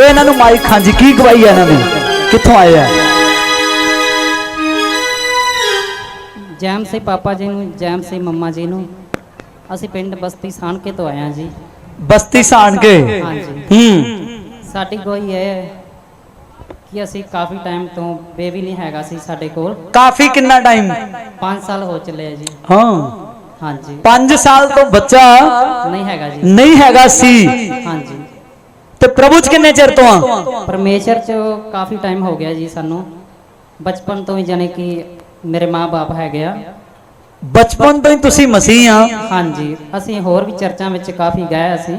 ਜੋ ਇਹਨਾਂ ਨੂੰ ਮਾਈਕ ਹਾਂਜੀ ਕੀ ਗਵਾਈ ਹੈ ਇਹਨਾਂ ਨੇ ਕਿੱਥੋਂ ਆਏ ਆ? ਜੈਮ ਸੇ ਪਾਪਾ ਜੀ ਨੂੰ ਜੈਮ ਸੇ ਮੰਮਾ ਜੀ ਨੂੰ। ਅਸੀਂ ਪਿੰਡ ਬਸਤੀ ਸਾਣਕੇ ਤੋਂ ਆਏ ਜੀ। ਬਸਤੀ ਸਾਣ ਕੇ ਹਾਂਜੀ। ਹੂੰ। ਸਾਡੀ ਕੋਈ ਹੈ ਕਿ ਅਸੀਂ ਕਾਫੀ ਟਾਈਮ ਤੋਂ ਬੇਬੀ ਨਹੀਂ ਹੈਗਾ ਸੀ ਸਾਡੇ ਕੋਲ। ਕਾਫੀ ਕਿੰਨਾ ਟਾਈਮ? 5 ਸਾਲ ਹੋ ਚੱਲੇ ਆ ਜੀ। ਹਾਂ। ਹਾਂਜੀ। 5 ਸਾਲ ਤੋਂ ਬੱਚਾ ਨਹੀਂ ਹੈਗਾ ਜੀ। ਨਹੀਂ ਹੈਗਾ ਸੀ। ਹਾਂਜੀ। ਤੇ ਪ੍ਰਭੂ ਚ ਕਿੰਨੇ ਚਿਰ ਤੋਂ ਆ? ਪਰਮੇਸ਼ਰ ਚ ਕਾਫੀ ਟਾਈਮ ਹੋ ਗਿਆ ਜੀ ਸਾਨੂੰ। ਬਚਪਨ ਤੋਂ ਹੀ ਜਾਣੀ ਕਿ ਮੇਰੇ ਮਾਪੇ ਹੈਗੇ ਆ। ਬਚਪਨ ਤੋਂ ਹੀ ਤੁਸੀਂ ਮਸੀਹ ਆ। ਹਾਂਜੀ ਅਸੀਂ ਹੋਰ ਵੀ ਚਰਚਾਂ ਵਿੱਚ ਕਾਫੀ ਗਏ ਅਸੀਂ।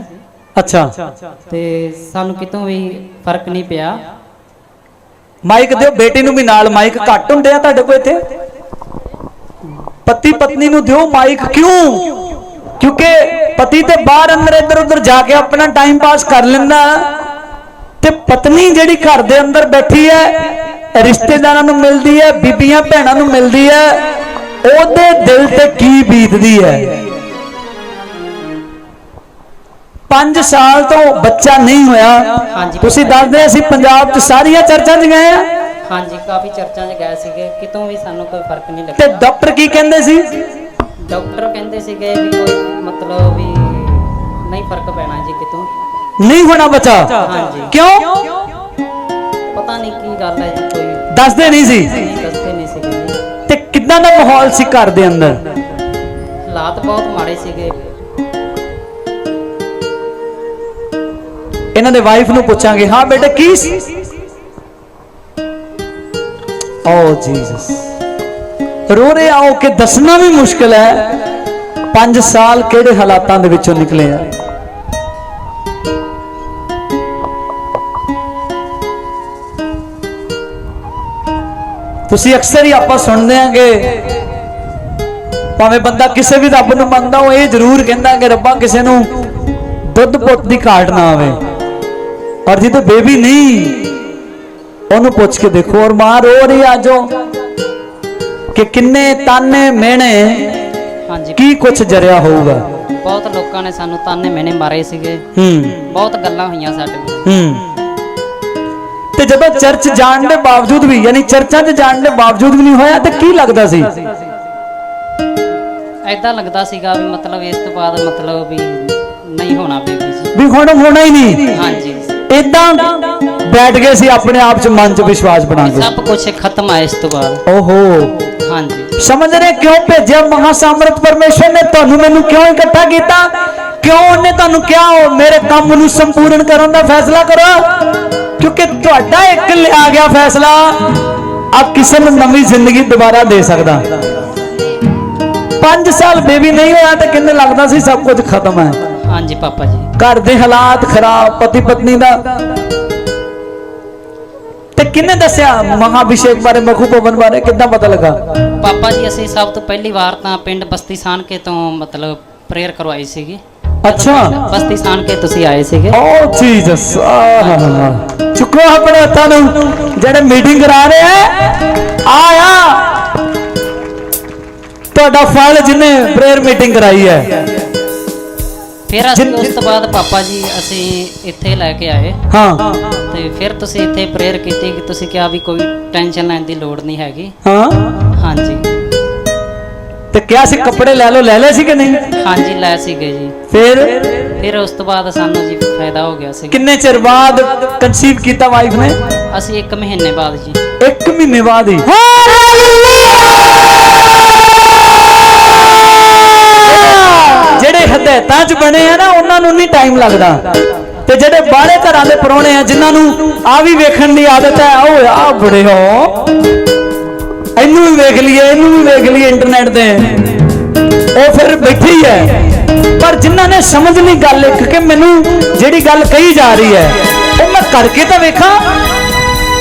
ਅੱਛਾ। ਤੇ ਸਾਨੂੰ ਕਿਤੋਂ ਵੀ ਫ਼ਰਕ ਨਹੀਂ ਪਿਆ। ਮਾਈਕ ਦਿਓ ਬੇਟੀ ਨੂੰ ਵੀ ਨਾਲ ਮਾਈਕ ਘੱਟ ਹੁੰਦੇ ਆ ਤੁਹਾਡੇ ਕੋਲ ਇੱਥੇ। ਪਤੀ ਪਤਨੀ ਨੂੰ ਦਿਓ ਮਾਈਕ। ਕਿਉਂ? ਕਿਉਂਕਿ ਪਤੀ ਤੇ ਬਾਹਰ ਅੰਦਰ ਇੱਧਰ ਉੱਧਰ ਜਾ ਕੇ ਆਪਣਾ ਟਾਈਮ ਪਾਸ ਕਰ ਲੈਂਦਾ। ਤੇ ਪਤਨੀ ਜਿਹੜੀ ਘਰ ਦੇ ਅੰਦਰ ਬੈਠੀ ਹੈ ਰਿਸ਼ਤੇਦਾਰਾਂ ਨੂੰ ਮਿਲਦੀ ਹੈ ਬੀਬੀਆਂ ਭੈਣਾਂ ਨੂੰ ਮਿਲਦੀ ਹੈ ਉਹਦੇ ਦਿਲ ਤੇ ਕੀ ਬੀਤਦੀ ਹੈ? 5 ਸਾਲ ਤੋਂ ਬੱਚਾ ਨਹੀਂ ਹੋਇਆ। ਤੁਸੀਂ ਦੱਸਦੇ ਅਸੀਂ ਪੰਜਾਬ 'ਚ ਸਾਰੀਆਂ ਚਰਚਾਂ 'ਚ ਗਏ ਆ ਹਾਂਜੀ ਕਾਫੀ ਚਰਚਾਂ 'ਚ ਗਏ ਸੀਗੇ। ਕਿਤੋਂ ਵੀ ਸਾਨੂੰ ਕੋਈ ਫ਼ਰਕ ਨਹੀਂ ਤੇ ਲੱਗਾ ਡਾਕਟਰ ਕੀ ਕਹਿੰਦੇ ਸੀ? ਡਾਕਟਰ ਕਹਿੰਦੇ ਸੀਗੇ ਵੀ ਕੋਈ ਮਤਲਬ ਵੀ ਨਹੀਂ ਫ਼ਰਕ ਪੈਣਾ ਜੀ ਕਿਤੋਂ। ਨਹੀਂ ਹੋਣਾ ਬੱਚਾ? ਹਾਂਜੀ। ਕਿਉਂ? ਪਤਾ ਨਹੀਂ ਕੀ ਗੱਲ ਹੈ ਜੀ ਕੋਈ। ਦੱਸਦੇ ਨਹੀਂ ਸੀ? ਨਹੀਂ ਦੱਸਦੇ ਨਹੀਂ ਸੀਗੇ ਜੀ। ਤੇ ਕਿੱਦਾਂ ਦਾ ਮਾਹੌਲ ਸੀ ਘਰ ਦੇ ਅੰਦਰ? ਹਾਲਾਤ ਬਹੁਤ ਮਾੜੇ ਸੀਗੇ। ਇਹਨਾਂ ਦੇ ਵਾਈਫ ਨੂੰ ਪੁੱਛਾਂਗੇ ਹਾਂ ਬੇਟਾ ਕੀ ਸੀ? ਓ ਜੀਸਸ ਰੋ ਰਹੇ ਆਓ ਕਿ ਦੱਸਣਾ ਵੀ ਮੁਸ਼ਕਲ ਹੈ। 5 ਸਾਲ ਕਿਹੜੇ ਹਾਲਾਤਾਂ ਦੇ ਵਿੱਚੋਂ ਨਿਕਲੇ ਆ? ਤੁਸੀਂ ਅਕਸਰ ਹੀ ਆਪਾਂ ਸੁਣਦੇ ਆਂਗੇ ਭਾਵੇਂ ਬੰਦਾ ਕਿਸੇ ਵੀ ਰੱਬ ਨੂੰ ਮੰਨਦਾ ਉਹ ਇਹ ਜ਼ਰੂਰ ਕਹਿੰਦਾ ਕਿ ਰੱਬਾ ਕਿਸੇ ਨੂੰ ਦੁੱਧ ਪੁੱਤ ਦੀ ਘਾਟ ਨਾ ਆਵੇ। ਔਰ ਜਦੋਂ ਬੇਬੀ ਨਹੀਂ, ਉਹਨੂੰ ਪੁੱਛ ਕੇ ਦੇਖੋ, ਔਰ ਮਾਂ ਰੋ ਰਹੀ ਆ ਜੋ ਕਿ ਕਿੰਨੇ ਤਾਨੇ ਮਿਹਣੇ ਹਾਂਜੀ। ਕੀ ਕੁਛ ਜਰਿਆ ਹੋਊਗਾ? ਬਹੁਤ ਲੋਕਾਂ ਨੇ ਸਾਨੂੰ ਤਾਨੇ ਮੈਨੇ ਮਾਰੇ ਸੀਗੇ। ਹੂੰ। ਬਹੁਤ ਗੱਲਾਂ ਹੋਈਆਂ ਸਾਡੇ ਨਾਲ। ਹੂੰ। ਤੇ ਜਦੋਂ ਚਰਚ ਜਾਣ ਦੇ ਬਾਵਜੂਦ ਵੀ ਯਾਨੀ ਚਰਚਾਂ 'ਚ ਜਾਣ ਦੇ ਬਾਵਜੂਦ ਵੀ ਨਹੀਂ ਹੋਇਆ ਤੇ ਕੀ ਲੱਗਦਾ ਸੀ? ਐਦਾਂ ਲੱਗਦਾ ਸੀਗਾ ਵੀ ਮਤਲਬ ਇਸ ਤੋਂ ਬਾਅਦ ਮਤਲਬ ਵੀ ਨਹੀਂ ਹੋਣਾ ਬੇਬੀ ਜੀ। ਵੀ ਹੁਣ ਹੋਣਾ ਹੀ ਨਹੀਂ। ਹਾਂਜੀ। ਇਦਾਂ ਬੈਠ ਗਏ ਸੀ ਆਪਣੇ ਆਪ 'ਚ ਮਨ 'ਚ ਵਿਸ਼ਵਾਸ ਬਣਾ ਕੇ। ਸਭ ਕੁਝ ਖਤਮ ਆ ਇਸ ਤੋਂ ਬਾਅਦ। ਓਹੋ। ਹਾਂਜੀ। ਸਮਝ ਰਹੇ ਕਿਉਂ ਭੇਜਿਆ ਮਹਾਸਾਮਰਥ ਪਰਮੇਸ਼ਰ ਨੇ? ਤੁਹਾਨੂੰ ਮੈਨੂੰ ਕਿਉਂ ਇਕੱਠਾ ਕੀਤਾ? ਕਿਉਂ ਉਹਨੇ ਤੁਹਾਨੂੰ ਕਿਹਾ ਉਹ ਮੇਰੇ ਕੰਮ ਨੂੰ ਸੰਪੂਰਨ ਕਰਨ ਦਾ ਫੈਸਲਾ ਕਰੋ? ਕਿਉਂਕਿ ਤੁਹਾਡਾ ਇੱਕ ਲਿਆ ਗਿਆ ਫੈਸਲਾ ਆਪ ਕਿਸੇ ਨੂੰ ਨਵੀਂ ਜ਼ਿੰਦਗੀ ਦੁਬਾਰਾ ਦੇ ਸਕਦਾ। 5 ਸਾਲ ਬੇਬੀ ਨਹੀਂ ਹੋਇਆ ਤੇ ਕਿੰਨੇ ਲੱਗਦਾ ਸੀ ਸਭ ਕੁਝ ਖਤਮ ਹੈ? ਹਾਂਜੀ ਪਾਪਾ ਜੀ। ਘਰ ਦੇ ਹਾਲਾਤ ਖਰਾਬ ਪਤੀ ਪਤਨੀ ਦਾ ਕਿੰਨੇ ਦੱਸਿਆ? ਮਹਾਭਿਸ਼ੇਕ ਬਾਰੇ ਮਖੂ ਭਵਨ ਬਾਰੇ ਕਿੱਦਾਂ ਪਤਾ ਲੱਗਾ? ਪਾਪਾ ਜੀ ਅਸੀਂ ਸਭ ਤੋਂ ਪਹਿਲੀ ਵਾਰ ਤਾਂ ਪਿੰਡ ਬਸਤੀ ਸਾਨਕੇ ਤੋਂ ਮਤਲਬ ਪ੍ਰੇਅਰ ਕਰਵਾਈ ਸੀਗੀ। ਅੱਛਾ। ਬਸਤੀ ਸਾਨਕੇ ਤੁਸੀਂ ਆਏ ਸੀਗੇ। ਓ ਜੀਸਸ ਚੁੱਕੋ ਆਪਣੇ ਹੱਥਾਂ ਨੂੰ। ਜਿਹੜੇ ਮੀਟਿੰਗ ਕਰਾ ਰਹੇ ਆ ਆਇਆ ਤੁਹਾਡਾ ਫਲ ਜਿਹਨੇ ਪ੍ਰੇਅਰ ਮੀਟਿੰਗ ਕਰਾਈ ਹੈ। ਫਿਰ ਅਸੀਂ ਉਸ ਤੋਂ ਬਾਅਦ ਪਾਪਾ ਜੀ ਅਸੀਂ ਇੱਥੇ ਲੈ ਕੇ ਆਏ। ਹਾਂ। ਤੇ ਫਿਰ ਤੁਸੀਂ ਇੱਥੇ ਪ੍ਰੇਅਰ ਕੀਤੀ ਕਿ ਤੁਸੀਂ ਕਿਹਾ ਵੀ ਕੋਈ ਟੈਨਸ਼ਨ ਲੈਣ ਦੀ ਲੋੜ ਨਹੀਂ ਹੈਗੀ। ਹਾਂ। ਹਾਂਜੀ। ਤੇ ਕਿਹਾ ਸੀ ਕੱਪੜੇ ਲੈ ਲਓ ਲੈ ਲਏ ਸੀ ਕਿ ਨਹੀਂ? ਹਾਂਜੀ ਲੈ ਸੀਗੇ ਜੀ। ਫਿਰ? ਫਿਰ ਉਸ ਤੋਂ ਬਾਅਦ ਸਾਨੂੰ ਜੀ ਫਾਇਦਾ ਹੋ ਗਿਆ ਸੀ। ਕਿੰਨੇ ਚਿਰ ਬਾਅਦ ਕਨਸੀਵ ਕੀਤਾ ਵਾਈਫ ਨੇ? ਅਸੀਂ 1 ਮਹੀਨੇ ਬਾਅਦ ਜੀ। ਇੱਕ ਮਹੀਨੇ ਬਾਅਦ ਹੀ। ਜਿਹੜੇ ਹਦਾਇਤਾਂ 'ਚ ਬਣੇ ਆ ਨਾ, ਉਹਨਾਂ ਨੂੰ ਨਹੀਂ ਟਾਈਮ ਲੱਗਦਾ। ਤੇ ਜਿਹੜੇ ਬਾਹਰੇ ਘਰਾਂ ਦੇ ਪਰੋਣੇ ਆ, ਜਿਨ੍ਹਾਂ ਨੂੰ ਆ ਵੀ ਵੇਖਣ ਦੀ ਆਦਤ ਹੈ ਓਏ ਆ ਬੜੇ ਹੋ। ਇਹਨੂੰ ਵੀ ਵੇਖ ਲਈਏ, ਇਹਨੂੰ ਵੀ ਵੇਖ ਲਈਏ ਇੰਟਰਨੈਟ ਤੇ। ਉਹ ਫਿਰ ਬੈਠੀ ਹੈ। ਪਰ ਜਿਨ੍ਹਾਂ ਨੇ ਸਮਝ ਲਈ ਗੱਲ ਇੱਕ, ਕਿ ਮੈਨੂੰ ਜਿਹੜੀ ਗੱਲ ਕਹੀ ਜਾ ਰਹੀ ਹੈ, ਉਹ ਮੈਂ ਕਰਕੇ ਤਾਂ ਵੇਖਾਂ।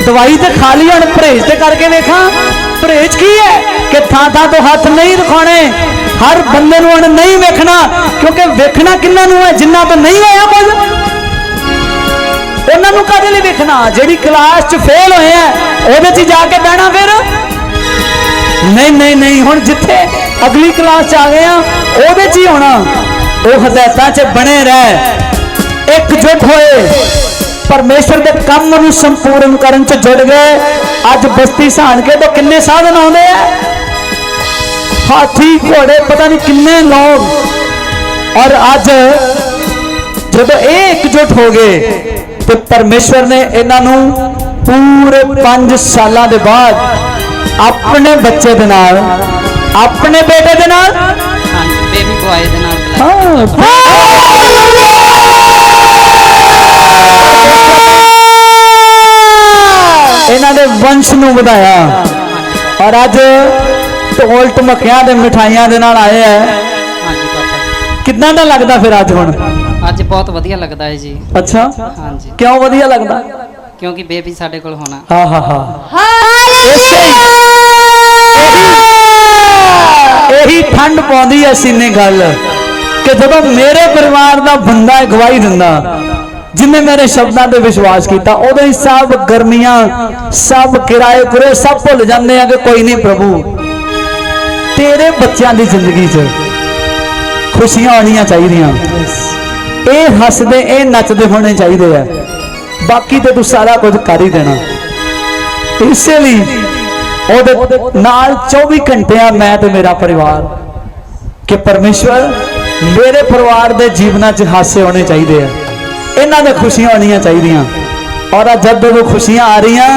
ਦਵਾਈ ਤੇ ਖਾ ਲਈ, ਹੁਣ ਪਰਹੇਜ਼ ਤੇ ਕਰਕੇ ਵੇਖਾਂ। ਪਰਹੇਜ਼ ਕੀ ਹੈ ਕਿ ਥਾਂ ਥਾਂ ਤੋਂ ਹੱਥ ਨਹੀਂ ਦਿਖਾਉਣੇ? ਹਰ ਬੰਦੇ ਨੂੰ ਹੁਣ ਨਹੀਂ ਵੇਖਣਾ, ਕਿਉਂਕਿ ਵੇਖਣਾ ਕਿੰਨਾਂ ਨੂੰ ਹੈ, ਜਿੰਨਾ ਤੋਂ ਨਹੀਂ ਹੋਇਆ ਕੁਝ? ਉਹਨਾਂ ਨੂੰ ਕਦੇ ਲਈ ਵੇਖਣਾ? ਜਿਹੜੀ ਕਲਾਸ 'ਚ ਫੇਲ ਹੋਏ ਆ, ਉਹਦੇ 'ਚ ਹੀ ਜਾ ਕੇ ਬਹਿਣਾ ਫਿਰ? ਨਹੀਂ ਨਹੀਂ ਨਹੀਂ, ਹੁਣ ਜਿੱਥੇ ਅਗਲੀ ਕਲਾਸ 'ਚ ਆ ਗਏ ਆ, ਉਹਦੇ 'ਚ ਹੀ ਹੋਣਾ। ਉਹ ਹਦਾਇਤਾਂ 'ਚ ਬਣੇ ਰਹਿ। ਇੱਕ ਇਕਜੁੱਟ ਹੋਏ। ਪਰਮੇਸ਼ਰ ਦੇ ਕੰਮ ਨੂੰ ਸੰਪੂਰਨ ਕਰਨ ਚ ਜੁੜ ਗਏ। ਅੱਜ ਬਸਤੀ ਸਹਾਨ ਕੇ ਤੋਂ ਕਿੰਨੇ ਸਾਧਨ ਆਉਂਦੇ ਆ? ਹਾਥੀ ਘੋੜੇ ਪਤਾ ਨਹੀਂ ਕਿੰਨੇ ਲੋਕ। ਔਰ ਅੱਜ ਜਦੋਂ ਇਹ ਇਕਜੁੱਟ ਹੋ ਗਏ ਤੇ ਪਰਮੇਸ਼ਵਰ ਨੇ ਇਹਨਾਂ ਨੂੰ ਪੂਰੇ 5 ਸਾਲਾਂ ਦੇ ਬਾਅਦ ਆਪਣੇ ਬੱਚੇ ਦੇ ਨਾਲ ਆਪਣੇ ਬੇਟੇ ਦੇ ਨਾਲ? ਹਾਂਜੀ ਬੇਬੀ ਬੁਆਏ ਦੇ ਨਾਲ ਹਾਂ ਇਹਨਾਂ ਦੇ ਵੰਸ਼ ਨੂੰ ਵਧਾਇਆ। ਔਰ ਅੱਜ ਢੋਲ ਟਮਕਿਆਂ ਦੇ ਮਠਾਈਆਂ ਦੇ ਨਾਲ ਆਏ ਆ ਹਾਂਜੀ ਪਾਪਾ ਜੀ। ਕਿੰਨਾ ਦਾ ਲੱਗਦਾ ਫਿਰ ਅੱਜ ਹੁਣ? ਅੱਜ ਬਹੁਤ ਵਧੀਆ ਲੱਗਦਾ ਹੈ ਜੀ। ਅੱਛਾ। ਹਾਂਜੀ। ਕਿਉਂ ਵਧੀਆ ਲੱਗਦਾ? ਕਿਉਂਕਿ ਬੇਬੀ ਸਾਡੇ ਕੋਲ ਹੋਣਾ। ਹਾਂ ਹਾਂ ਹਾਂ। ਇਸੇ ਇਹੀ ਠੰਡ ਪਾਉਂਦੀ ਐ ਸੀਨੇ ਗੱਲ। ਕਿ ਜਦੋਂ ਮੇਰੇ ਪਰਿਵਾਰ ਦਾ ਬੰਦਾ ਗਵਾਹੀ ਦਿੰਦਾ ਜਿਨੇ ਮੇਰੇ ਸ਼ਬਦਾਂ ਤੇ ਵਿਸ਼ਵਾਸ ਕੀਤਾ ਉਦੋਂ ਹੀ ਸਭ ਗਰਮੀਆਂ ਸਭ ਕਿਰਾਏ ਕੁਰੇ ਸਭ ਭੁੱਲ ਜਾਂਦੇ ਆ ਕਿ ਕੋਈ ਨਹੀਂ ਪ੍ਰਭੂ। ਤੇਰੇ ਬੱਚਿਆਂ ਦੀ ਜ਼ਿੰਦਗੀ 'ਚ ਖੁਸ਼ੀਆਂ ਆਉਣੀਆਂ ਚਾਹੀਦੀਆਂ। ਇਹ ਹੱਸਦੇ ਇਹ ਨੱਚਦੇ ਹੋਣੇ ਚਾਹੀਦੇ ਆ। ਬਾਕੀ ਤੇ ਤੂੰ ਸਾਰਾ ਕੁਝ ਕਰ ਹੀ ਦੇਣਾ। ਇਸੇ ਲਈ ਉਹਦੇ ਨਾਲ 24 ਘੰਟੇ ਆ ਮੈਂ ਤੇ ਮੇਰਾ ਪਰਿਵਾਰ ਕਿ ਪਰਮੇਸ਼ਵਰ ਮੇਰੇ ਪਰਿਵਾਰ ਦੇ ਜੀਵਨਾਂ 'ਚ ਹਾਸੇ ਹੋਣੇ ਚਾਹੀਦੇ ਆ। ਇਹਨਾਂ ਦੇ ਖੁਸ਼ੀਆਂ ਹੋਣੀਆਂ ਚਾਹੀਦੀਆਂ। ਔਰ ਆ ਜਦ ਜਦੋਂ ਖੁਸ਼ੀਆਂ ਆ ਰਹੀਆਂ,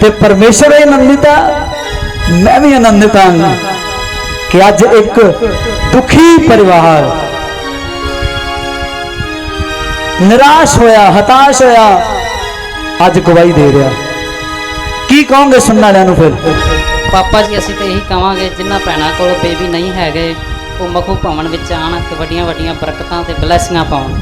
ਤੇ ਪਰਮੇਸ਼ਵਰ ਇਹ ਆਨੰਦਿਤ ਆ, ਮੈਂ ਵੀ ਆਨੰਦਿਤ ਹਾਂ ਕਿ ਅੱਜ ਇੱਕ ਦੁਖੀ ਪਰਿਵਾਰ ਨਿਰਾਸ਼ ਹੋਇਆ, ਹਤਾਸ਼ ਹੋਇਆ, ਅੱਜ ਗਵਾਹੀ ਦੇ ਰਿਹਾ। ਕੀ ਕਹੋਗੇ ਸੁਣਨ ਵਾਲਿਆਂ ਨੂੰ ਫਿਰ? ਪਾਪਾ ਜੀ, ਅਸੀਂ ਤਾਂ ਇਹੀ ਕਹਾਂਗੇ, ਜਿਨ੍ਹਾਂ ਭੈਣਾਂ ਕੋਲ ਬੇਬੀ ਨਹੀਂ ਹੈਗੇ ਉਹ ਮਖੂ ਭਵਨ ਵਿੱਚ ਆਣ ਤੇ ਵੱਡੀਆਂ ਵੱਡੀਆਂ ਬਰਕਤਾਂ ਤੇ ਬਲੇਸਿੰਗਾਂ ਪਾਉਣ।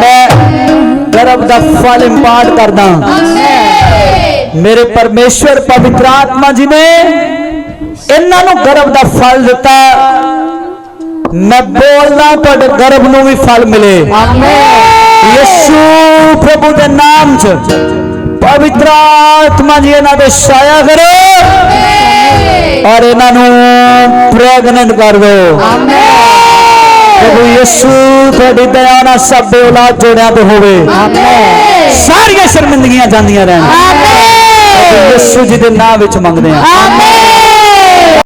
ਮੈਂ ਗਰਭ ਦਾ ਫਲ ਇੰਪਾਰਟ ਕਰਦਾ। ਮੇਰੇ ਪਰਮੇਸ਼ਵਰ ਪਵਿੱਤਰ ਆਤਮਾ ਜੀ ਨੇ ਇਹਨਾਂ ਨੂੰ ਗਰਭ ਦਾ ਫਲ ਦਿੱਤਾ। ਮੈਂ ਬੋਲਦਾ ਤੁਹਾਡੇ ਗਰਭ ਨੂੰ ਵੀ ਫਲ ਮਿਲੇ। ਯਿਸੂ ਪ੍ਰਭੂ ਦੇ ਨਾਮ 'ਚ ਪਵਿੱਤਰ ਆਤਮਾ ਜੀ ਇਹਨਾਂ ਦੇ ਛਾਇਆ ਕਰੋ ਔਰ ਇਹਨਾਂ ਨੂੰ ਪ੍ਰੈਗਨੈਂਟ ਕਰ ਦਿਓ। ਪ੍ਰਭੂ ਯਿਸੂ ਤੁਹਾਡੀ ਦਇਆ ਨਾਲ ਸਭ ਦੇ ਔਲਾਦ ਜੋੜਿਆਂ ਤੇ ਹੋਵੇ। ਸਾਰੀਆਂ ਸ਼ਰਮਿੰਦਗੀਆਂ ਜਾਂਦੀਆਂ ਰਹਿਣ। ਪ੍ਰਭੂ ਯਿਸੂ ਜੀ ਦੇ ਨਾਮ ਵਿੱਚ ਮੰਗਦੇ ਹਾਂ।